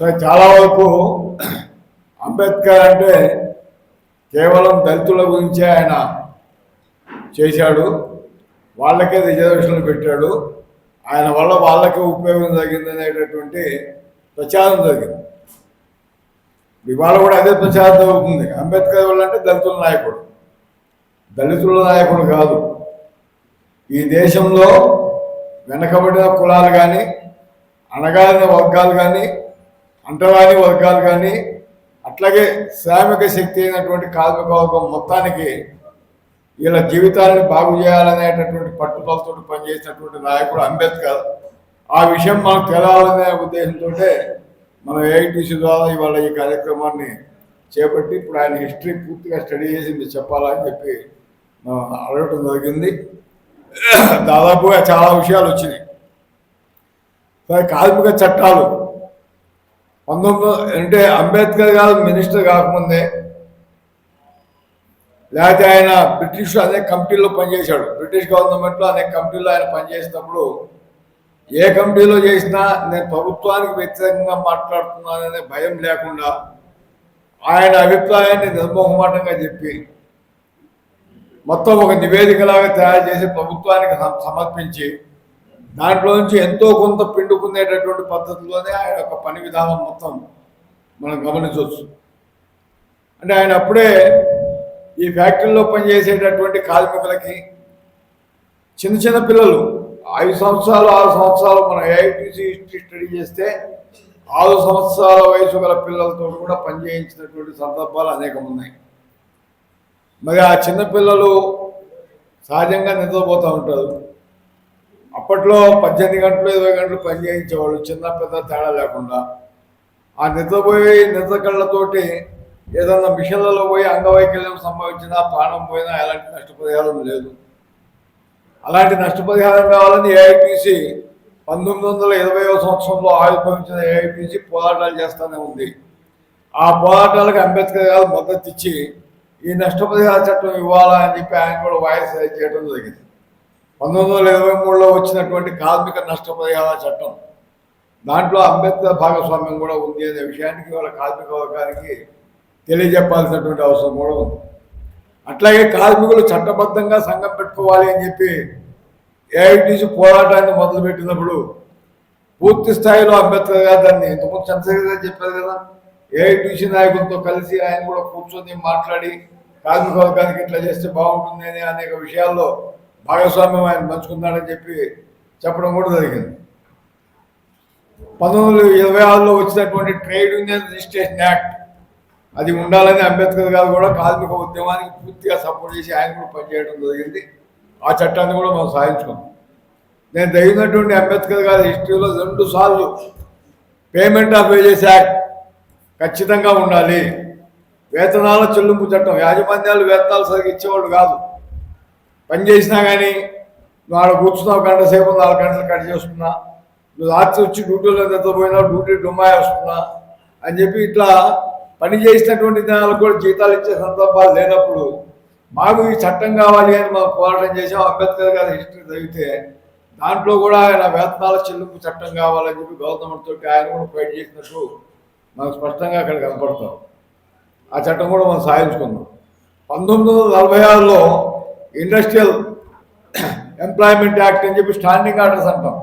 చాలా వరకు అంబేద్కర్ అంటే కేవలం దళితుల గురించే ఆయన చేశాడు. వాళ్ళకే రిజర్వేషన్లు పెట్టాడు. ఆయన వల్ల వాళ్ళకే ఉపయోగం జరిగింది అనేటటువంటి ప్రచారం జరిగింది. ఇవాళ కూడా అదే ప్రచారం జరుగుతుంది. అంబేద్కర్ వల్ల అంటే దళితుల నాయకుడు. దళితుల నాయకుడు కాదు. ఈ దేశంలో వెనకబడిన కులాలు కానీ అణగారిన వర్గాలు కానీ అంటరాని వర్గాలు కానీ అట్లాగే శ్రామిక శక్తి అయినటువంటి కార్మిక వర్గం మొత్తానికి వీళ్ళ జీవితాలను బాగు చేయాలనేటటువంటి పట్టుదలతో పనిచేసినటువంటి నాయకుడు అంబేద్కర్. ఆ విషయం మనకు తెలాలనే ఉద్దేశంతో మనం ఏఐటీసీ ద్వారా ఇవాళ ఈ కార్యక్రమాన్ని చేపట్టి ఇప్పుడు ఆయన హిస్టరీ పూర్తిగా స్టడీ చేసి మీరు చెప్పాలని చెప్పి మనం అడగటం జరిగింది. దాదాపుగా చాలా విషయాలు వచ్చినాయి. సరే కార్మిక చట్టాలు పంతొమ్మిది అంటే అంబేద్కర్ గారు మినిస్టర్ కాకముందే లేకపోతే ఆయన బ్రిటిష్ అనేక కమిటీల్లో పనిచేశాడు. బ్రిటిష్ గవర్నమెంట్లో అనేక కమిటీల్లో ఆయన పనిచేసినప్పుడు ఏ కమిటీలో చేసినా నేను ప్రభుత్వానికి వ్యతిరేకంగా మాట్లాడుతున్నాననే భయం లేకుండా ఆయన అభిప్రాయాన్ని నిర్మోహమాటంగా చెప్పి మొత్తం ఒక నివేదికలాగా తయారు చేసి ప్రభుత్వానికి సమర్పించి దాంట్లో నుంచి ఎంతో కొంత పిండుకునేటటువంటి పద్ధతిలోనే ఆయన యొక్క పని విధానం మొత్తం మనం గమనించవచ్చు. అంటే ఆయన అప్పుడే ఈ ఫ్యాక్టరీలో పనిచేసేటటువంటి కార్మికులకి చిన్న చిన్న పిల్లలు ఐదు సంవత్సరాలు ఆరు సంవత్సరాలు మనం ఏఐటీసీ హిస్టరీ స్టడీ చేస్తే ఆరు సంవత్సరాల వయసు గల పిల్లలతో కూడా పనిచేయించినటువంటి సందర్భాలు అనేకం ఉన్నాయి. మరి ఆ చిన్నపిల్లలు సహజంగా నిద్రపోతూ ఉంటారు. అప్పట్లో పద్దెనిమిది గంటలు ఇరవై గంటలు పని చేయించేవాళ్ళు చిన్న పెద్ద తేడా లేకుండా. ఆ నిద్రపోయి నిద్ర కళ్ళతోటి ఏదన్నా మిషన్లలో పోయి అంగవైకల్యం సంభవించినా ప్రాణం పోయినా ఎలాంటి నష్టపరిహారం లేదు. అలాంటి నష్టపరిహారం కావాలని ఏఐపిసి పంతొమ్మిది వందల ఇరవైవ సంవత్సరంలో ఆవిర్భవించిన ఏఐపిసి పోరాటాలు చేస్తూనే ఉంది. ఆ పోరాటాలకు అంబేద్కర్ గారు మద్దతు ఇచ్చి ఈ నష్టపరిహార చట్టం ఇవ్వాలా అని చెప్పి ఆయన కూడా వాయిస్ చేయడం జరిగింది. పంతొమ్మిది వందల ఇరవై మూడులో వచ్చినటువంటి కార్మిక నష్టపరిహార చట్టం. దాంట్లో అంబేద్కర్ భాగస్వామ్యం కూడా ఉంది అనే విషయానికి వాళ్ళ కార్మిక వర్గానికి తెలియజెప్పాల్సినటువంటి అవసరం కూడా ఉంది. అట్లాగే కార్మికులు చట్టబద్ధంగా సంఘం పెట్టుకోవాలి అని చెప్పి ఏఐటీసీ పోరాటాన్ని మొదలుపెట్టినప్పుడు పూర్తి స్థాయిలో అంబేద్కర్ గారు దాన్ని ఇంతకుముందు చంద్రశేఖర్ గారు చెప్పారు కదా ఏఐటీసీ నాయకులతో కలిసి ఆయన కూడా కూర్చొని మాట్లాడి కార్మిక వర్గానికి ఇట్లా చేస్తే బాగుంటుంది అనే అనేక విషయాల్లో భాగస్వామ్యం ఆయన పంచుకున్నాడని చెప్పి చెప్పడం కూడా జరిగింది. పంతొమ్మిది వందల ఇరవై ఆరులో వచ్చినటువంటి ట్రేడ్ యూనియన్ రిజిస్ట్రేషన్ యాక్ట్ అది ఉండాలని అంబేద్కర్ గారు కూడా కార్మిక ఉద్యమానికి పూర్తిగా సపోర్ట్ చేసి ఆయన కూడా పనిచేయడం జరిగింది. ఆ చట్టాన్ని కూడా మనం సాధించుకున్నాం. నేను తగినటువంటి అంబేద్కర్ గారి హిస్టరీలో రెండు సార్లు పేమెంట్ ఆఫ్ వేజెస్ యాక్ట్ ఖచ్చితంగా ఉండాలి. వేతనాల చెల్లింపు చట్టం యాజమాన్యాలు వేతనాలు సరిగ్గా ఇచ్చేవాళ్ళు కాదు. పని చేసినా కానీ నువ్వు ఆడ కూర్చున్నావు గంట సేపు నాలుగు గంటలు కట్ చేసుకున్నా. నువ్వు రాత్రి వచ్చి డ్యూటీలో నిద్రపోయినా డ్యూటీ డుమ్మాయి వస్తున్నా అని చెప్పి ఇట్లా పని చేసినటువంటి దినాలకు కూడా జీతాలు ఇచ్చే సందర్భాలు లేనప్పుడు మాకు ఈ చట్టం కావాలి అని మనం పోరాటం చేసాం అంబేద్కర్ గారి హిస్టరీ చదివితే దాంట్లో కూడా ఆయన వేతనాల చెల్లింపు చట్టం కావాలని చెప్పి గవర్నమెంట్ తోటి ఆయన కూడా ఫైట్ చేసినట్టు మనకు స్పష్టంగా అక్కడ కనపడతాం. ఆ చట్టం కూడా మనం సాధించుకుందాం. పంతొమ్మిది వందల నలభై ఆరులో ఇండస్ట్రియల్ ఎంప్లాయ్మెంట్ యాక్ట్ అని చెప్పి స్టాండింగ్ ఆర్డర్స్ అంటాం.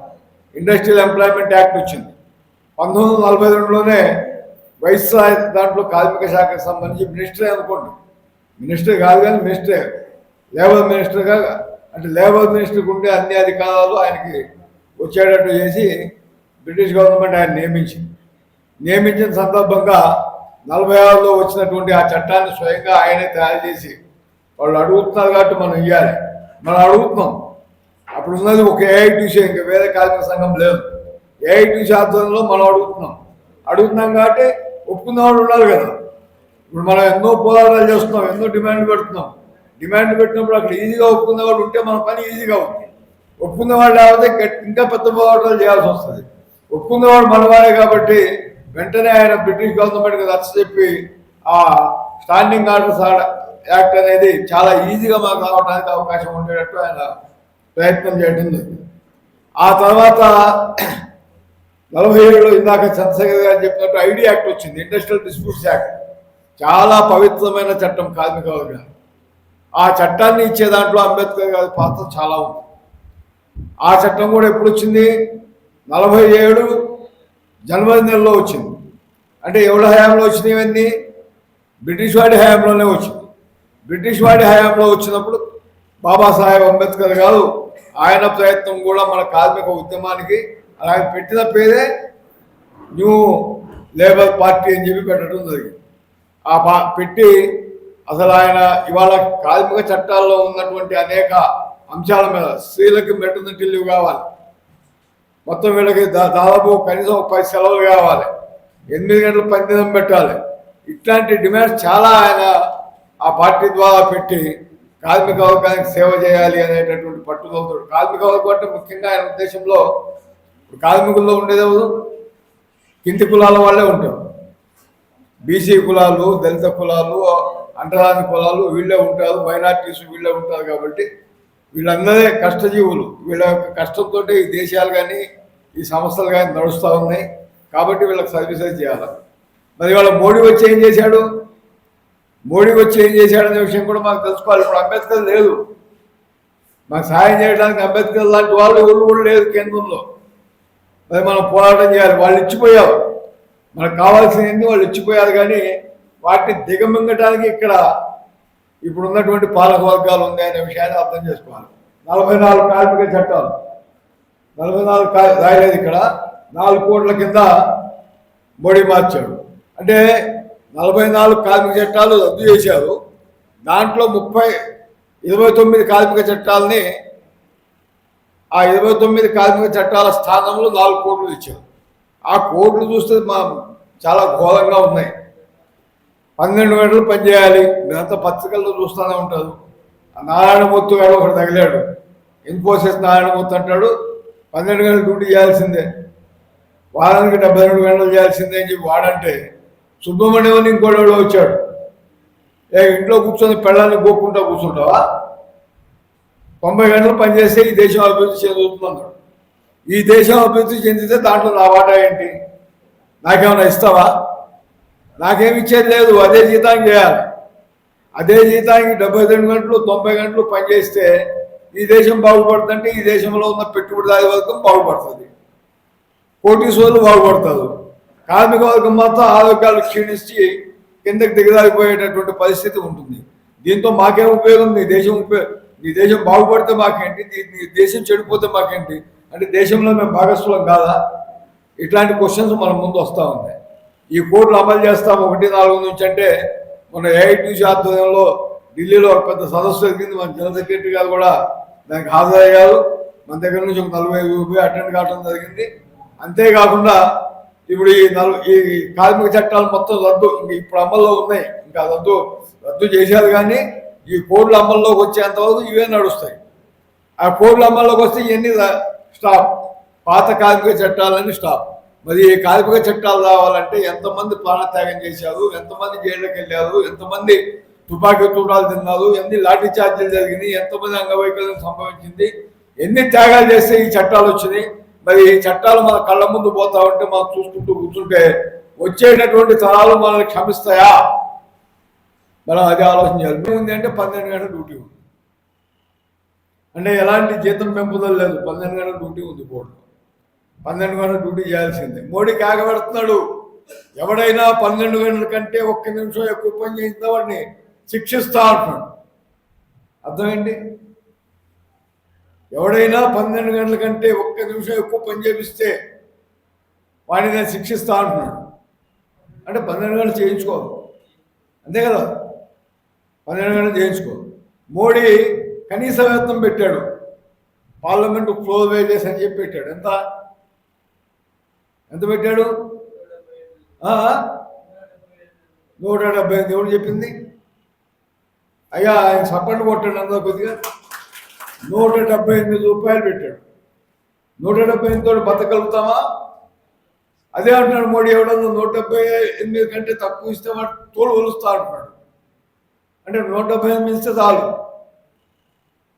ఇండస్ట్రియల్ ఎంప్లాయ్మెంట్ యాక్ట్ వచ్చింది. పంతొమ్మిది వందల నలభై రెండులోనే వైస్రాయ్ దాంట్లో కార్మిక శాఖకు సంబంధించి మినిస్టరే అనుకోండి. మినిస్టర్ కాదు కానీ మినిస్టరే లేబర్ మినిస్టర్గా అంటే లేబర్ మినిస్టర్కి ఉండే అన్ని అధికారాలు ఆయనకి వచ్చేటట్టు చేసి బ్రిటిష్ గవర్నమెంట్ ఆయన నియమించింది. నియమించిన సందర్భంగా నలభై ఆరులో వచ్చినటువంటి ఆ చట్టాన్ని స్వయంగా ఆయనే తయారు చేసి వాళ్ళు అడుగుతున్నారు కాబట్టి మనం ఇవ్వాలి మనం అడుగుతున్నాం. అప్పుడు ఉన్నది ఒక ఏఐటీసీ ఇంకా వేరే కార్మిక సంఘం లేదు. ఏఐటీసీ ఆధ్వర్యంలో మనం అడుగుతున్నాం. అడుగుతున్నాం కాబట్టి ఒప్పుకున్న వాళ్ళు ఉండాలి కదా. ఇప్పుడు మనం ఎన్నో పోరాటాలు చేస్తున్నాం ఎన్నో డిమాండ్ పెడుతున్నాం. డిమాండ్ పెట్టినప్పుడు అక్కడ ఈజీగా ఒప్పుకున్న వాళ్ళు ఉంటే మన పని ఈజీగా ఉంది ఒప్పుకున్న వాళ్ళు లేకపోతే ఇంకా పెద్ద పోరాటాలు చేయాల్సి వస్తుంది. ఒప్పుకున్నవాడు మనవాడే కాబట్టి వెంటనే ఆయన బ్రిటిష్ గవర్నమెంట్కి నచ్చ చెప్పి ఆ స్టాండింగ్ ఆర్డర్స్ యాక్ట్ అనేది చాలా ఈజీగా మాకు రావడానికి అవకాశం ఉండేటట్టు ఆయన ప్రయత్నం చేయడం జరిగింది. ఆ తర్వాత నలభై ఏడులో ఇందాక చంద్రశేఖర్ గారు చెప్పినట్టు ఐడి యాక్ట్ వచ్చింది ఇండస్ట్రియల్ డిస్ప్యూట్స్ యాక్ట్ చాలా పవిత్రమైన చట్టం కార్మిక వర్గాలు ఆ చట్టాన్ని ఇచ్చే దాంట్లో అంబేద్కర్ గారి పాత్ర చాలా ఉంది. ఆ చట్టం కూడా ఎప్పుడు వచ్చింది? నలభై ఏడు జనవరి నెలలో వచ్చింది. అంటే ఎవరి హయాంలో వచ్చినాయి ఇవన్నీ? బ్రిటిష్ వాడి హయాంలోనే వచ్చింది. బ్రిటిష్ వాడి హయాంలో వచ్చినప్పుడు బాబాసాహెబ్ అంబేద్కర్ గారు ఆయన ప్రయత్నం కూడా మన కార్మిక ఉద్యమానికి ఆయన పెట్టిన పేరే న్యూ లేబర్ పార్టీ అని చెప్పి పెట్టడం జరిగింది. ఆ పా పెట్టి అసలు ఆయన ఇవాళ కార్మిక చట్టాల్లో ఉన్నటువంటి అనేక అంశాల మీద స్త్రీలకు మెటర్నిటీ లీవ్ కావాలి. మొత్తం వీళ్ళకి దా- దాదాపు కనీసం పది సెలవులు కావాలి. ఎనిమిది గంటలు పనిదినం పెట్టాలి. ఇట్లాంటి డిమాండ్స్ చాలా ఆయన ఆ పార్టీ ద్వారా పెట్టి కార్మిక వర్గానికి సేవ చేయాలి అనేటటువంటి పట్టుదలతో కార్మిక వర్గం అంటే ముఖ్యంగా ఆయన ఉద్దేశంలో కార్మికుల్లో ఉండేదెవరు కింది కులాల వాళ్ళే ఉంటారు. బీసీ కులాలు దళిత కులాలు అంటరాని కులాలు వీళ్ళే ఉంటారు మైనార్టీస్ వీళ్ళే ఉంటారు కాబట్టి వీళ్ళందరే కష్టజీవులు. వీళ్ళ యొక్క కష్టంతో ఈ దేశాలు కానీ ఈ సంస్థలు కానీ నడుస్తూ ఉన్నాయి కాబట్టి వీళ్ళకి సర్వీసెస్ చేయాలి. మరి వాళ్ళ మోడీ వచ్చి ఏం చేశాడు? మోడీ వచ్చి ఏం చేశాడనే విషయం కూడా మాకు తెలుసుకోవాలి. ఇప్పుడు అంబేద్కర్ లేదు. మాకు సాయం చేయడానికి అంబేద్కర్ లాంటి వాళ్ళు ఎవరు కూడా లేదు కేంద్రంలో. మరి మనం పోరాటం చేయాలి. వాళ్ళు ఇచ్చిపోయారు. మనకు కావాల్సినవి వాళ్ళు ఇచ్చిపోయారు కానీ వాటిని దిగమింగటానికి ఇక్కడ ఇప్పుడు ఉన్నటువంటి పాలక వర్గాలు ఉన్నాయి అనే విషయాన్ని అర్థం చేసుకోవాలి. నలభై నాలుగు కార్మిక చట్టాలు. నలభై నాలుగు కా- రాయలేదు ఇక్కడ. నాలుగు కోట్ల కింద మోడీ మార్చాడు. అంటే నలభై నాలుగు కార్మిక చట్టాలు రద్దు చేశారు. దాంట్లో ముప్పై ఇరవై తొమ్మిది కార్మిక చట్టాలని ఆ ఇరవై తొమ్మిది కార్మిక చట్టాల స్థానంలో నాలుగు కోట్లు ఇచ్చారు. ఆ కోట్లు చూస్తే మా చాలా ఘోరంగా ఉన్నాయి. పన్నెండు గంటలు పనిచేయాలి మీరంతా పత్రికల్లో చూస్తూనే ఉంటారు. ఆ నారాయణమూర్తి గారు ఒకడు తగిలాడు. ఇన్ఫోసిస్ నారాయణమూర్తి అంటాడు పన్నెండు గంటలు డ్యూటీ చేయాల్సిందే. వారానికి డెబ్బై రెండు గంటలు చేయాల్సిందే అని చెప్పి వాడంటే సుబ్రహ్మణ్యం అని వచ్చాడు. ఏ ఇంట్లో కూర్చొని పెళ్ళాన్ని గోక్కుంటా కూర్చుంటావా? తొంభై గంటలు పనిచేస్తే ఈ దేశం అభివృద్ధి చెందుతున్నాడు ఈ దేశం అభివృద్ధి చెందితే దాంట్లో నా వాటా ఏంటి? నాకేమైనా ఇస్తావా? నాకేమి ఇచ్చేది లేదు అదే జీతానికి చేయాలి. అదే జీతానికి డెబ్బై రెండు గంటలు తొంభై గంటలు పనిచేస్తే ఈ దేశం బాగుపడుతుంటే ఈ దేశంలో ఉన్న పెట్టుబడిదారి వర్గం బాగుపడుతుంది. కోటీశ్వరులు బాగుపడతారు. కార్మిక వర్గం మాత్రం ఆరోగ్యాలు క్షీణించి కిందకి దిగజారిపోయేటటువంటి పరిస్థితి ఉంటుంది. దీంతో మాకేం ఉపయోగం నీ దేశం ఉపయోగం నీ దేశం బాగుపడితే మాకేంటి నీ దేశం చెడిపోతే మాకేంటి అంటే దేశంలో మేము భాగస్వాలం కాదా? ఇట్లాంటి క్వశ్చన్స్ మన ముందు వస్తూ ఉన్నాయి. ఈ కోర్టులు అమలు చేస్తాం ఒకటి నాలుగు నుంచి అంటే మన ఏఐటీసీ ఆధ్వర్యంలో ఢిల్లీలో ఒక పెద్ద సదస్సు జరిగింది. మన జనరల్ సెక్రటరీ గారు కూడా దానికి హాజరయ్యారు. మన దగ్గర నుంచి ఒక నలభై ఐదు రూపాయలు అటెండ్ కావడం జరిగింది. అంతేకాకుండా ఇప్పుడు ఈ నలు ఈ కార్మిక చట్టాలు మొత్తం రద్దు ఇప్పుడు అమల్లో ఉన్నాయి. ఇంకా రద్దు రద్దు చేశారు కానీ ఈ కోడ్లు అమల్లోకి వచ్చేంత వరకు ఇవే నడుస్తాయి. ఆ కోడ్లు అమల్లోకి వస్తే ఇవన్నీ స్టాప్ పాత కార్మిక చట్టాలన్నీ స్టాప్ మరి ఈ కార్మిక చట్టాలు రావాలంటే ఎంతమంది ప్రాణత్యాగం చేశారు ఎంతమంది జైళ్ళకి వెళ్ళారు ఎంతమంది తుపాకీ తూటాలు తిన్నారు ఎన్ని లాఠీ చార్జీలు జరిగినాయి ఎంతమంది అంగవైకల్యం సంభవించింది ఎన్ని త్యాగాలు చేస్తే ఈ చట్టాలు వచ్చినాయి మరి ఈ చట్టాలు మన కళ్ళ ముందు పోతా ఉంటే మనం చూసుకుంటూ కూర్చుంటే వచ్చేటటువంటి తరాలు మనల్ని క్షమిస్తాయా? మనం అది ఆలోచన చేయాలి. ఉంది అంటే పన్నెండు గంటల డ్యూటీ ఉంది. అంటే ఎలాంటి జీతం పెంపుదల లేదు. పన్నెండు గంటల డ్యూటీ ఉంది బోర్డు. పన్నెండు గంటల డ్యూటీ చేయాల్సిందే. మోడీ కాగబెడుతున్నాడు. ఎవడైనా పన్నెండు గంటల కంటే ఒక్క నిమిషం ఎక్కువ పని చేసిన వాడిని శిక్షిస్తా అంటున్నాడు. అర్థమేంటి ఎవడైనా పన్నెండు గంటల కంటే ఒక్క నిమిషం ఎక్కువ పని చేపిస్తే వాడిని నేను శిక్షిస్తా అంటున్నాడు. అంటే పన్నెండు గంటలు చేయించుకో. అంతే కదా? పన్నెండు గంటలు చేయించుకో. మోడీ కనీస వేతనం పెట్టాడు. పార్లమెంట్ క్లోజ్ వేజెస్ అని చెప్పి పెట్టాడు. ఎంత? ఎంత పెట్టాడు? నూట డెబ్బై ఐదు. ఎవరు చెప్పింది? అయ్యా ఆయన సపండి కొట్టాడు అందరూ కొద్దిగా. నూట డెబ్బై ఎనిమిది రూపాయలు పెట్టాడు. నూట డెబ్బై ఎనిమిది బతకలుగుతామా? అదే అంటున్నాడు మోడీ ఎవడన్నా నూట డెబ్బై ఎనిమిది కంటే తక్కువ ఇస్తే వాడు తోలు ఒలుస్తా అంటున్నాడు. అంటే నూట డెబ్బై ఎనిమిది ఇస్తే చాలు.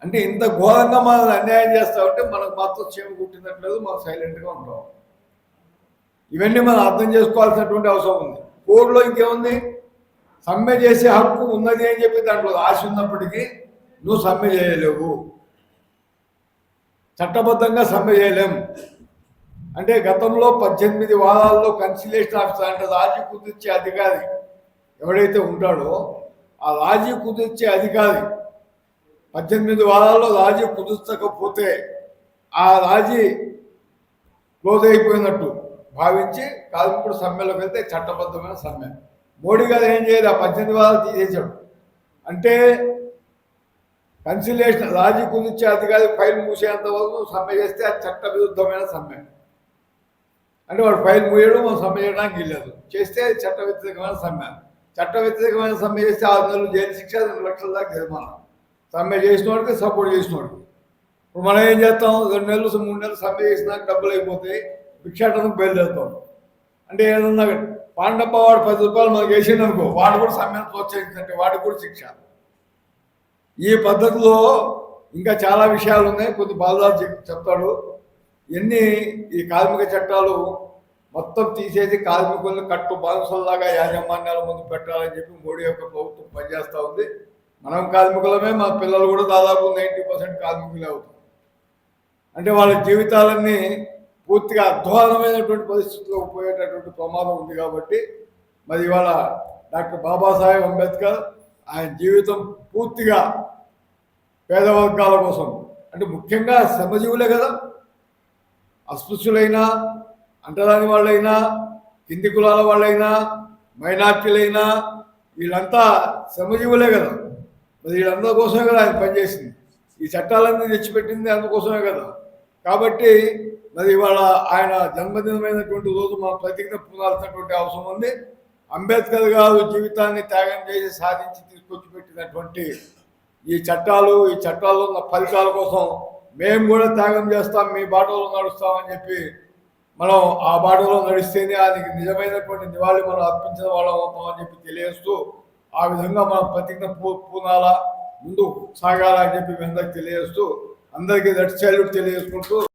అంటే ఇంత ఘోరంగా మనల్ని అన్యాయం చేస్తా ఉంటే మనకు మాత్రం చేమ కుట్టినట్లేదు మనం సైలెంట్గా ఉంటాం. ఇవన్నీ మనం అర్థం చేసుకోవాల్సినటువంటి అవసరం ఉంది. కోర్టులో ఇంకేముంది? సమ్మె చేసే హక్కు ఉన్నది అని చెప్పి దాంట్లో ఆశ ఉన్నప్పటికీ నువ్వు సమ్మె చేయలేవు. చట్టబద్ధంగా సమ్మె చేయలేం. అంటే గతంలో పద్దెనిమిది వారాల్లో కన్సిలేషన్ ఆఫీసర్ అంటే రాజీ కుదిర్చే అధికారి ఎవడైతే ఉంటాడో ఆ రాజీ కుదిర్చే అధికారి పద్దెనిమిది వారాల్లో రాజీ కుదుర్చకపోతే ఆ రాజీ క్లోజ్ అయిపోయినట్టు భావించి కార్మికుడు సమ్మెలోకి వెళ్తే చట్టబద్ధమైన సమ్మె. మోడీ గారు ఏం చేయలేదు ఆ పద్దెనిమిది వారాలు తీసేశాడు. అంటే కన్సిలేషన్ రాజీ కుదిర్చే అధికారి ఫైల్ మూసేంత వరకు సమ్మె చేస్తే అది చట్ట విరుద్ధమైన సమ్మె. అంటే వాడు ఫైల్ మూయడం మనం సమ్మె చేయడానికి వెళ్ళదు చేస్తే అది చట్ట వ్యతిరేకమైన సమ్మె. చట్ట వ్యతిరేకమైన సమ్మె చేస్తే ఆరు నెలలు జైలు శిక్ష రెండు లక్షల దాకా జరిమానా. సమ్మె చేసిన వాడికి సపోర్ట్ చేసిన వాడికి ఇప్పుడు మనం ఏం చేస్తాం? రెండు నెలలు మూడు నెలలు సమ్మె చేసినాక డబ్బులు అయిపోతాయి భిక్షాటనకు బయలుదేరుతాం. అంటే ఏదన్నా పాండప్ప వాడు పది రూపాయలు మనకి వేసిండనుకో వాడు కూడా సమ్మెను ప్రోత్సహించంటే వాడికి కూడా శిక్ష. ఈ పద్ధతిలో ఇంకా చాలా విషయాలు ఉన్నాయి. కొద్ది బాధలు చెప్తాడు. ఎన్ని ఈ కార్మిక చట్టాలు మొత్తం తీసేసి కార్మికులను కట్టు బానిసల్లాగా యాజమాన్యాల ముందు పెట్టాలని చెప్పి మోడీ యొక్క ప్రభుత్వం పనిచేస్తూ ఉంది. మనం కార్మికులమే మా పిల్లలు కూడా దాదాపు నైంటీ పర్సెంట్ కార్మికులే అవుతుంది అంటే వాళ్ళ జీవితాలన్నీ పూర్తిగా అధ్వానమైనటువంటి పరిస్థితుల్లో పోయేటటువంటి ప్రమాదం ఉంది కాబట్టి మరి ఇవాళ డాక్టర్ బాబాసాహెబ్ అంబేద్కర్ ఆయన జీవితం పూర్తిగా పేదవర్గాల కోసం అంటే ముఖ్యంగా శ్రమజీవులే కదా. అస్పృశ్యులైనా అంటరాని వాళ్ళైనా కింది కులాల వాళ్ళైనా మైనార్టీలైనా వీళ్ళంతా శ్రమజీవులే కదా. మరి వీళ్ళందరి కోసమే కదా ఆయన పనిచేసింది. ఈ చట్టాలన్నీ తెచ్చిపెట్టింది అందుకోసమే కదా. కాబట్టి మరి ఇవాళ ఆయన జన్మదినమైనటువంటి రోజు మనం ప్రతిజ్ఞ పొందాల్సినటువంటి అవసరం ఉంది. అంబేద్కర్ గారు జీవితాన్ని త్యాగం చేసి సాధించి పెట్టినటువంటి ఈ చట్టాలు ఈ చట్టాల్లో ఉన్న ఫలితాల కోసం మేము కూడా త్యాగం చేస్తాం మీ బాటలో నడుస్తామని చెప్పి మనం ఆ బాటలో నడిస్తేనే అది నిజమైనటువంటి నివాళి మనం అర్పించిన వాళ్ళం అవుతామని చెప్పి తెలియజేస్తూ ఆ విధంగా మనం ప్రతిజ్ఞ పూ పూనాల ముందు సాగాలని చెప్పి మీ అందరికి తెలియజేస్తూ అందరికీ దట్ తెలియజేసుకుంటూ